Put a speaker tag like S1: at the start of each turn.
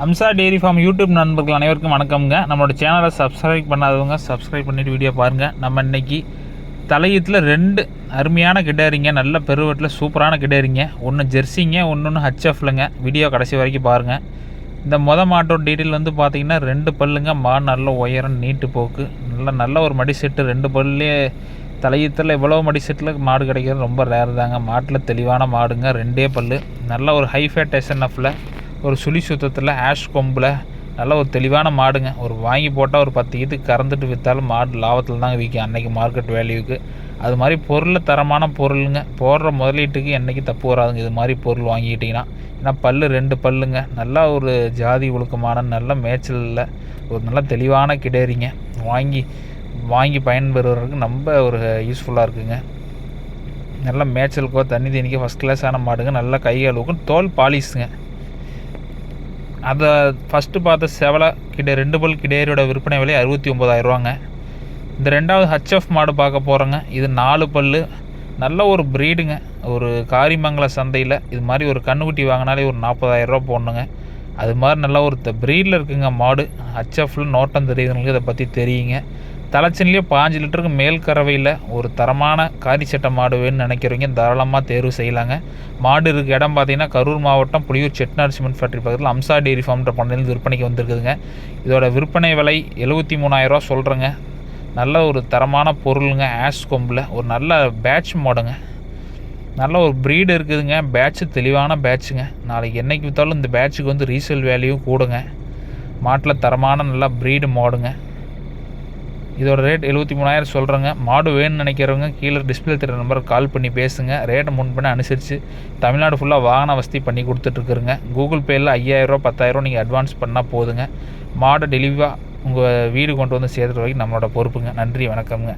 S1: Amsa dairy farm YouTube நண்பர்கள் அனைவருக்கும் வணக்கம்ங்க. நம்மளோட சேனலை சப்ஸ்கிரைப் பண்ணாதவங்க சப்ஸ்கிரைப் பண்ணிவிட்டு வீடியோ பாருங்கள் நம்ம இன்றைக்கி தலையத்தில் ரெண்டு அருமையான கிடேரிங்க நல்ல பெருவட்டில் சூப்பரான கிடேரிங்க ஒன்று ஜெர்சிங்க ஒன்று ஹச்எஃப்லங்க வீடியோ கடைசி வரைக்கும் பாருங்கள் இந்த மொத மாட்டோட டீட்டெயில் வந்து பார்த்திங்கன்னா ரெண்டு பல்லுங்க. மாடு நல்ல உயரம் நீட்டு போக்கு. நல்ல நல்ல ஒரு மடி செட்டு ரெண்டு பல்லே தலையத்தில் இவ்வளோ மடி செட்டில் மாடு கிடைக்கிறது ரொம்ப ரேர் தாங்க. மாட்டில் தெளிவான மாடுங்க. ரெண்டே பல்லு. நல்ல ஒரு ஹை ஃபேட் எஸ்என்எஃப்பில் ஒரு சுழி சுத்தத்தில் ஆஷ் கொம்பில் நல்ல ஒரு தெளிவான மாடுங்க. ஒரு வாங்கி போட்டால் ஒரு பத்து ஈத்துக்கு கறந்துட்டு விற்றாலும் மாடு லாபத்தில் தாங்க விற்கும் அன்றைக்கி மார்க்கெட் வேல்யூக்கு அது மாதிரி பொருள் தரமான பொருளுங்க. போடுற முதலீட்டுக்கு என்றைக்கு தப்பு வராதுங்க. இது மாதிரி பொருள் வாங்கிக்கிட்டிங்கன்னா ஏன்னா பல் ரெண்டு பல்லுங்க. நல்லா ஒரு ஜாதி ஒழுக்கமான நல்ல மேய்ச்சலில் ஒரு நல்ல தெளிவான கிடேரிங்க வாங்கி வாங்கி பயன்பெறுவதற்கு ரொம்ப ஒரு யூஸ்ஃபுல்லாக இருக்குங்க. நல்ல மேய்ச்சலுக்கோ தண்ணி தண்ணிக்கோ ஃபஸ்ட் கிளாஸான மாடுங்க. நல்லா கை அழுவுக்கும் தோல் பாலிஸுங்க அதை ஃபஸ்ட்டு பார்த்த செவலை கிட்ட ரெண்டு பல் கிடேரியோட விற்பனை விலை அறுபத்தி ஒம்பதாயிரரூவாங்க இந்த ரெண்டாவது ஹச்எஃப் மாடு பார்க்க போகிறோங்க இது நாலு பல் நல்ல ஒரு ப்ரீடுங்க ஒரு காரிமங்கல சந்தையில் இது மாதிரி ஒரு கண்ணுக்குட்டி வாங்கினாலே ஒரு நாற்பதாயிரரூவா போடணுங்க. அது மாதிரி நல்ல ஒரு ப்ரீடில் இருக்குங்க மாடு. ஹச்எஃப்ல நோட்டம் தெரியுதுங்களுக்கு இதை பற்றி தெரியுங்க. தலைச்சன்லேயே பாஞ்சு லிட்டருக்கு மேல் கறவையில் ஒரு தரமான காரி சட்டை மாடு வேணும்னு நினைக்கிறவங்க தாராளமாக தேர்வு செய்யலாங்க. மாடு இருக்க இடம் பார்த்தீங்கன்னா கரூர் மாவட்டம் புளியூர் செட்னார் சிமெண்ட் ஃபேக்ட்ரி பக்கத்தில் அம்சா டெய்ரி ஃபார்ம்ன்ற பண்ணையில் விற்பனைக்கு வந்திருக்குதுங்க. இதோட விற்பனை விலை எழுபத்தி மூணாயிரரூவா சொல்கிறேங்க நல்ல ஒரு தரமான பொருளுங்க. ஆஷ் கொம்பில் ஒரு நல்ல பேட்ச் மாடுங்க. நல்ல ஒரு ப்ரீடு இருக்குதுங்க. பேட்ச்சு தெளிவான பேட்சுங்க நாளைக்கு என்றைக்கு விற்றாலும் இந்த பேட்சுக்கு வந்து ரீசேல் வேல்யூ கூடுங்க. மாட்டில் தரமான நல்ல ப்ரீடு மாடுங்க. இதோட ரேட் எழுபத்தி மூணாயிரம் சொல்கிறேங்க மாடு வேணும்னு நினைக்கிறவங்க கீழே டிஸ்பிளே தெரிய நம்பருக்கு கால் பண்ணி பேசுங்க. ரேட்டை முன் பண்ண அனுசரித்து தமிழ்நாடு ஃபுல்லாக வாகன வசதி பண்ணி கொடுத்துட்ருக்குறங்க கூகுள் பேயில் ஐயாயிரரூவா பத்தாயிரரூவா நீங்கள் அட்வான்ஸ் பண்ணால் போதுங்க. மாடை டெலிவராக உங்கள் வீடு கொண்டு வந்து சேர்த்துற வரைக்கும் நம்மளோட பொறுப்புங்க. நன்றி வணக்கம்ங்க.